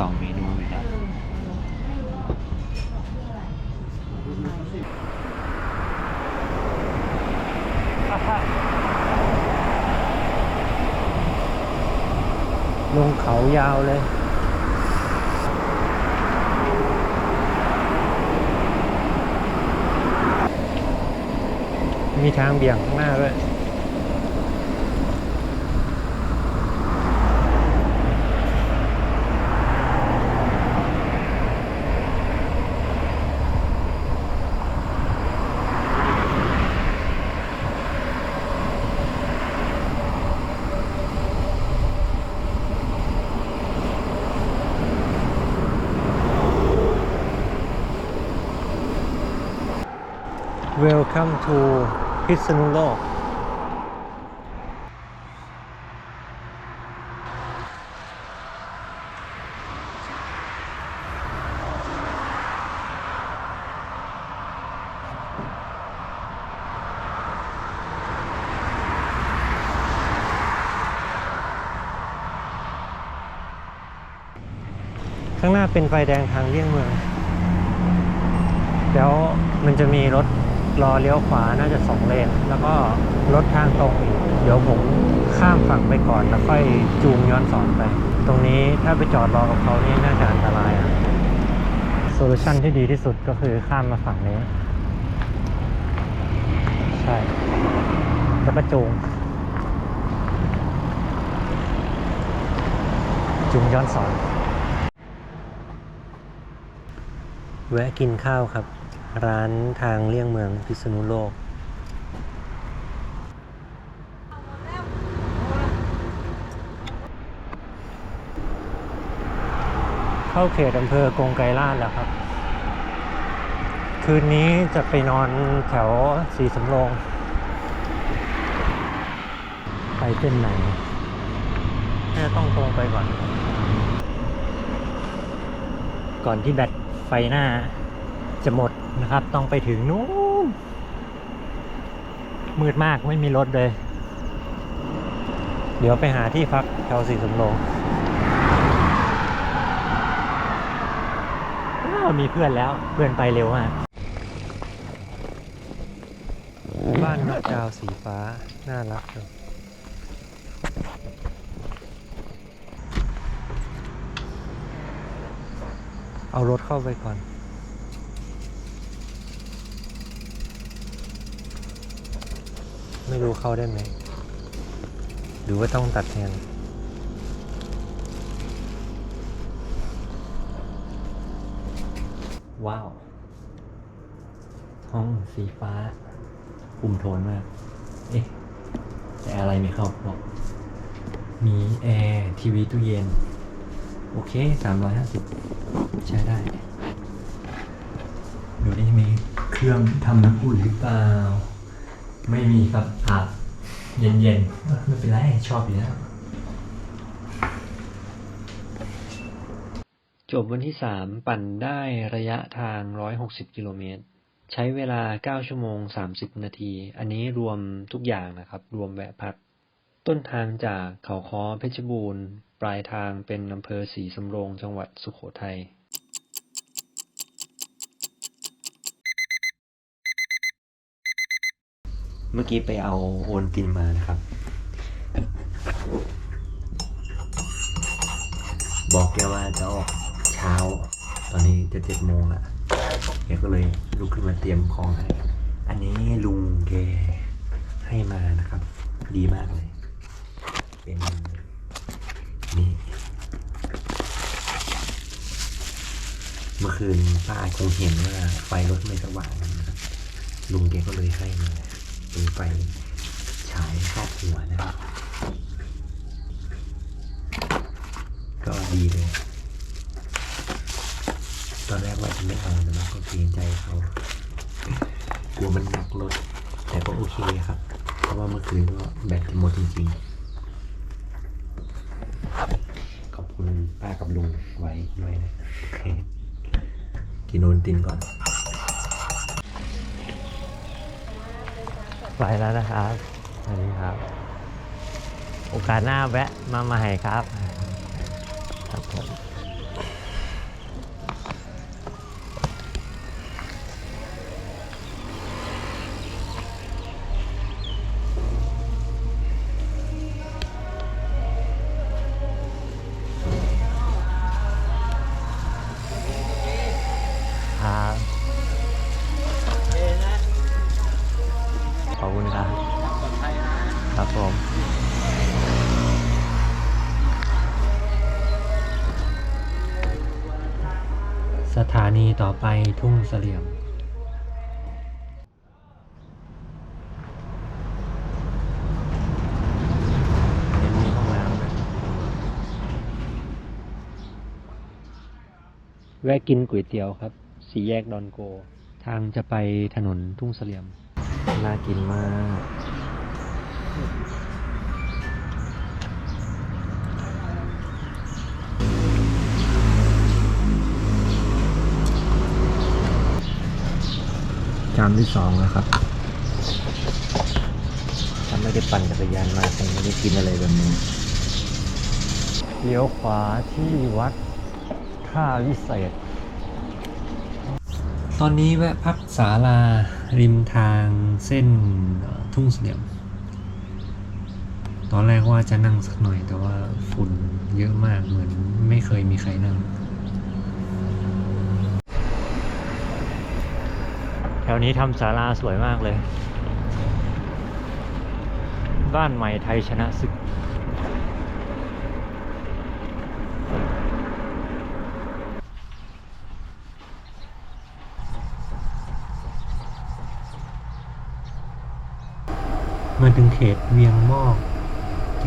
สองเมนูอยู่นะลงเขายาวเลยมีทางเบี่ยงข้างหน้าด้วย Welcome to พิษณุโลก ข้างหน้าเป็นไฟแดงทางเลี่ยงเมือง แล้วมันจะมีรถ รอเลี้ยวขวาน่าจะสองเลน แล้วก็รถทางตรงอีก เดี๋ยวผมข้ามฝั่งไปก่อนแล้วค่อยจูงย้อนสอนไป ตรงนี้ถ้าไปจอดรอกับเขานี่น่าจะอันตรายอะโซลูชันที่ดีที่สุดก็คือข้ามมาฝั่งนี้ ใช่ แล้วก็จูง จูงย้อนสอน แวะกินข้าวครับ ร้านทางเลี่ยงเมืองพิษณุโลก เข้าเขตอำเภอกงไกรลาดแล้วครับ คืนนี้จะไปนอนแถวสีสำโรงไปเส้นไหนน่าต้องตรงไปก่อน ก่อนที่แบตไฟหน้า จะหมดนะครับ ต้องไปถึงนู้นมืดมากไม่มีรถเลย เดี๋ยวไปหาที่พักแถวสีสำโรงมีเพื่อนแล้วเพื่อนไปเร็วมากบ้านนกดาวสีฟ้า น่ารักเลยเอารถเข้าไปก่อน ไม่รู้เข้าได้ไหม หรือว่าต้องตัดแทนว้าว ห้องสีฟ้าปุ่มโทนมาก เอ๊ะ แต่อะไรไม่เข้าบอก มีแอร์ทีวีตู้เย็น โอเคสามร้อยห้าสิบใช้ได้ ดูนี่มีเครื่องทำน้ำอุ่นหรือเปล่า ไม่มีครับอาบเย็นๆไม่เป็นไรชอบอยู่แล้ว จบวันที่3ปั่นได้ระยะทาง 160 กิโลเมตร ใช้เวลา 9 ชั่วโมง 30 นาที อันนี้รวมทุกอย่างนะครับ รวมแวะพัก ต้นทางจากเขาค้อเพชรบูรณ์ ปลายทางเป็นอำเภอศรีสำโรงจังหวัดสุโขทัย เมื่อกี้ไปเอาโอนตินมานะครับ บอกแกว่าจะออกเช้า ตอนนี้จะเจ็ดโมงละแกก็เลยลุกขึ้นมาเตรียมของให้ อันนี้ลุงแกให้มานะครับ ดีมากเลย เป็นนี่เมื่อคืนป้าคงเห็นว่าไฟรถไม่สว่างนะครับลุงแกก็เลยให้มา เป็นไฟฉายครอบหัวนะครับ ก็ดีเลย ตอนแรกว่าจะไม่เอาแต่ว่าก็เกรงใจเขากลัวมันหนักรถ แต่ก็โอเคครับ เพราะว่าเมื่อคืนก็แบตหมดจริงๆ ขอบคุณป้ากับลุงไว้ด้วยนะกินโอนตินก่อน ไปแล้วนะครับสวัสดีครับ โอกาสหน้าแวะมาใหม่ครับครับผม นีต่อไปทุ่งเสลี่ยมเห็นมีห้องน้ำด้วยแวะกินก๋วยเตี๋ยวครับ สีแยกดอนโก ทางจะไปถนนทุ่งเสลี่ยม น่ากินมาก จานที่สองแล้วครับถ้าไม่ได้ปั่นจักรยานมาคงไม่ได้กินอะไรแบบนี้เลี้ยวขวาที่วัดท่าวิเศษ ตอนนี้แวะพักศาลาริมทางเส้นทุ่งเสลี่ยม ตอนแรกว่าจะนั่งสักหน่อยแต่ว่าฝุ่นเยอะมากเหมือนไม่เคยมีใครนั่ง แถ วนี้ทำศาลาสวยมากเลย บ้านใหม่ไทยชนะศึก มาถึงเขตเวียงมอก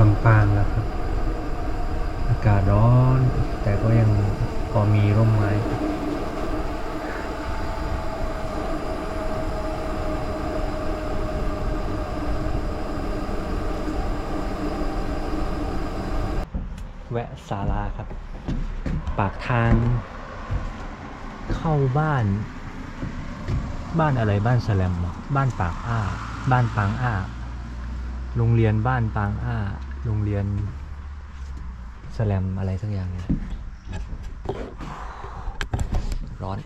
ลำปางแล้วครับ อากาศร้อน แต่ก็ยังพอมีร่มไม้ แวะศาลาครับ ปากทาง เข้าบ้าน บ้านอะไรบ้านแสลมหรอบ้านปากอ้า บ้านปางอ้า โรงเรียนบ้านปางอ้า โรงเรียนแสลมอะไรสักอย่างเนี่ยร้อน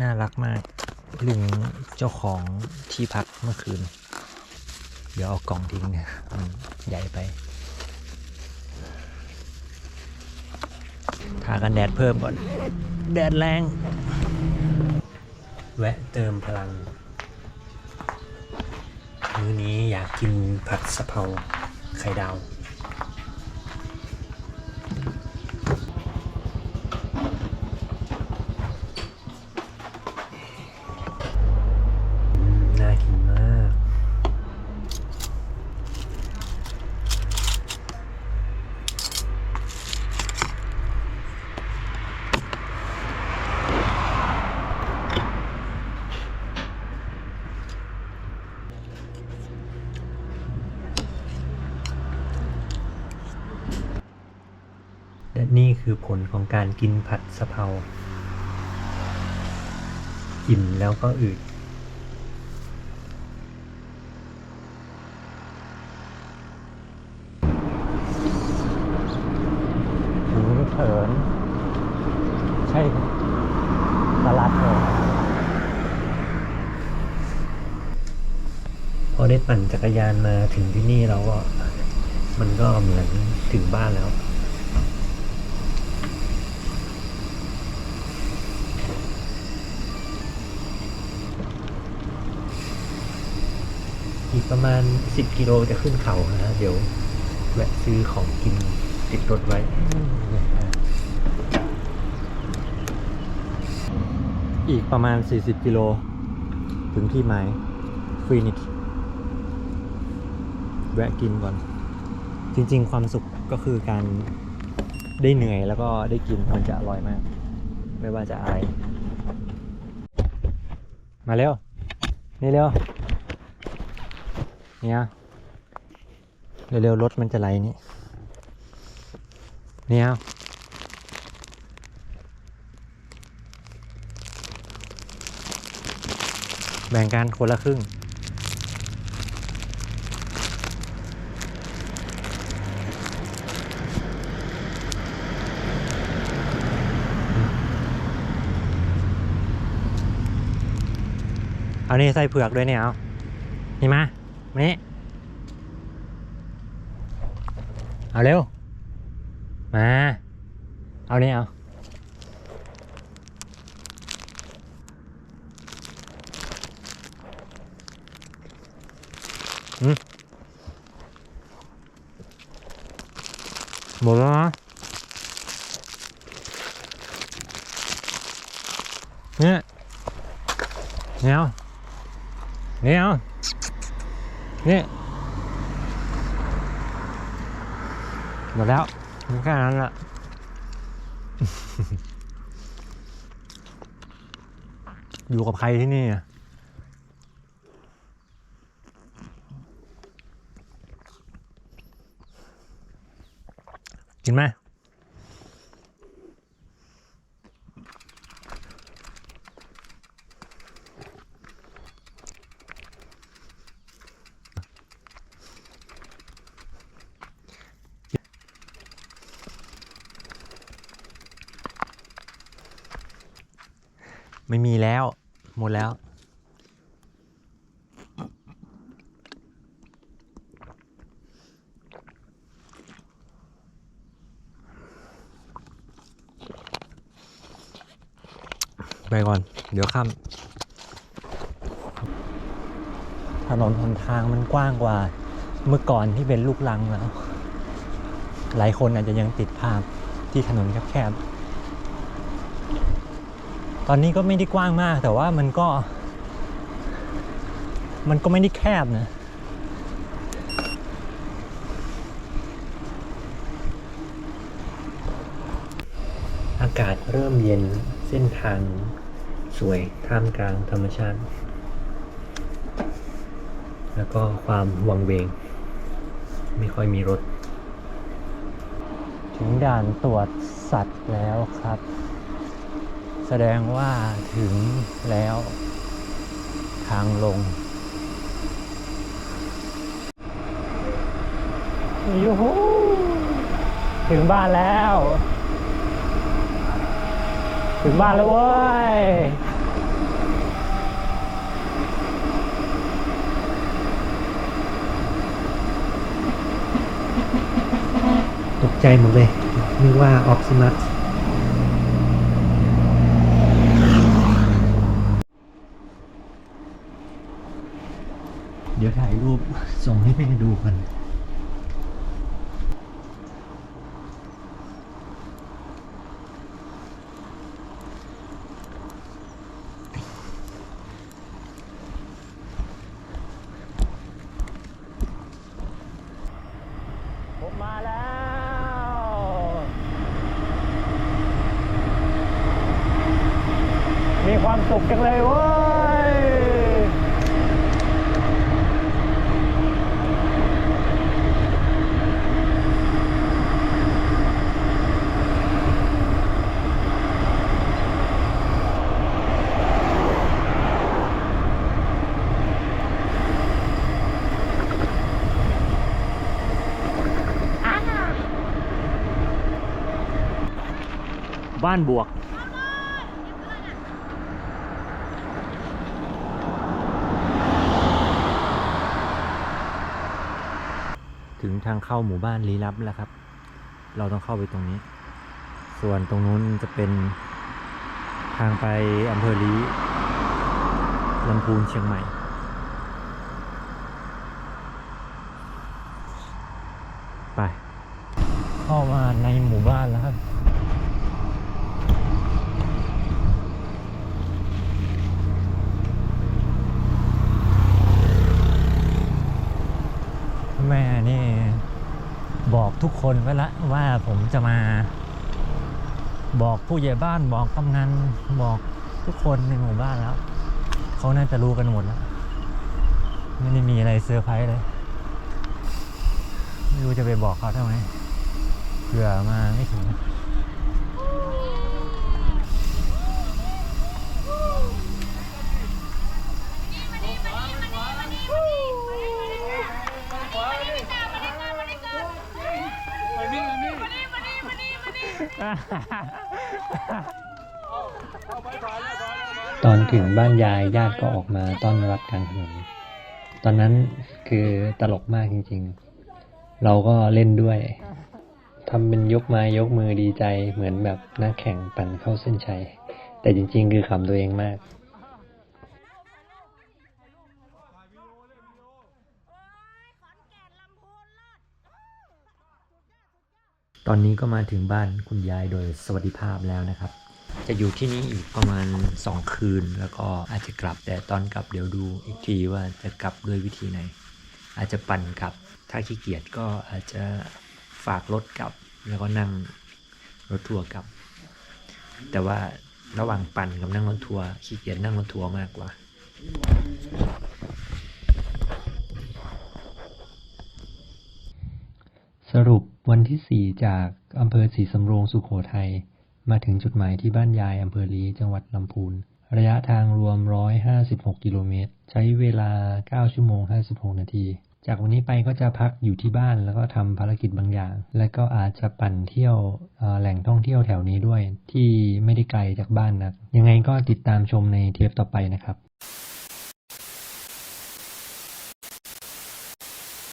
น่ารักมาก ลุงเจ้าของที่พักเมื่อคืน เดี๋ยวเอากล่องทิ้งนี่ยมันใหญ่ไป ทากันแดดเพิ่มก่อน แดดแรง แวะเติมพลัง มื้อนี้อยากกินผัดสะเพราไข่ดาว คือผลของการกินผัดสะเพราอิ่มแล้วก็อืดหมูเถิน ใช่ตลาดเถินพอได้ปั่นจักรยานมาถึงที่นี่เราก็ มันก็เหมือนถึงบ้านแล้ว ประมาณ 10 กิโลจะขึ้นเขานะฮะเดี๋ยวแวะซื้อของกินติดรถไว้อีกประมาณ 40 กิโล ถึงที่หมายฟินิกแวะกินก่อน จริง ๆ ความสุขก็คือการได้เหนื่อยแล้วก็ได้กินมันจะอร่อยมาก ไม่ว่าจะอะไร มาเร็ว นี่เร็ว เนี่ยเร็วๆรถมันจะไหลนี่เนี่ยแบ่งกันคนละครึ่ง เอานี่ใส่เผือกด้วยเนี่ยเอา นี่มา มานี่เอาเร็ว มา เอานี่เอาอืมหมดแล้วนะเนี่ยเนี่ยเอาเนี่ย เนี่ยหมดแล้วมีแค่นั้นแหละอยู่กับใครที่นี่อะกินไหม ไม่มีแล้ว หมดแล้ว ไปก่อน เดี๋ยวค่ำถนนหนทางมันกว้างกว่า เมื่อก่อนที่เป็นลูกลังแล้ว หลายคนอาจจะยังติดภาพที่ถนนแคบๆ ตอนนี้ก็ไม่ได้กว้างมาก แต่ว่ามันก็ มันก็ไม่ได้แคบนะอากาศเริ่มเย็นเส้นทางสวยท่ามกลางธรรมชาติ แล้วก็ความวังเวง ไม่ค่อยมีรถ ถึงด่านตรวจสัตว์แล้วครับ แสดงว่าถึงแล้วทางลงยูฮูถึงบ้านแล้ว ถึงบ้านแล้วเว้ยตกใจหมดเลยนึกว่าออ t ซิมัส เดี๋ยวถ่ายรูปส่งให้แม่ดูกันผมมาแล้วมีความสุขจังเลยเว้ย บ้านบวก ถึงทางเข้าหมู่บ้านลี้ลับแล้วครับ เราต้องเข้าไปตรงนี้ ส่วนตรงนู้นจะเป็นทางไปอำเภอลี้ลำพูนเชียงใหม่ไปเข้ามาในหมู่บ้านแล้วครับ แม่นี่บอก ทุกคนไว้ละว่าผมจะมา บอกผู้ใหญ่บ้านบอกกำนันบอกทุกคนในหมู่บ้านแล้วเขาน่าจะรู้กันหมดแล้วไม่ได้มีอะไรเซอร์ไพรส์เลย ไม่รู้จะไปบอกเขาทำไมเผื่อมาไม่ถึง ตอนถึงบ้านยายญาติก็ออกมาต้อนรับกลางถนน ตอนนั้นคือตลกมากจริงๆ เราก็เล่นด้วยทำเป็นยกไม้ยกมือดีใจเหมือนแบบนักแข่งปั่นเข้าเส้นชัย แต่จริงๆ คือขำตัวเองมาก อนนี้ก็มาถึงบ้านคุณยายโดยสวัสดิภาพแล้วนะครับ จะอยู่ที่นี่อีกประมาณ 2 คืน แล้วก็อาจจะกลับแต่ตอนกลับเดี๋ยวดูอีกทีว่าจะกลับด้วยวิธีไหน อาจจะปั่นกลับ ถ้าขี้เกียจก็อาจจะฝากรถกลับ แล้วก็นั่งรถทัวร์กลับ แต่ว่าระหว่างปั่นกับนั่งรถทัวร์ขี้เกียจนั่งรถทัวร์มากกว่าสรุป วันที่4จากอำเภอศรีสำโรงสุขโขทัยมาถึงจุดหมายที่บ้านยายอำเภอลีจังหวัดลำพูน ระยะทางรวม 156 กิโลเมตร ใช้เวลา 9 ชั่วโมง 56 นาที จากวันนี้ไปก็จะพักอยู่ที่บ้านแล้วก็ทำภารกิจบางอย่าง และก็อาจจะปั่นเที่ยวแหล่งท่องเที่ยวแถวนี้ด้วย ที่ไม่ได้ไกลจากบ้านนักยังไงก็ติดตามชมในเทปต่อไปนะครับ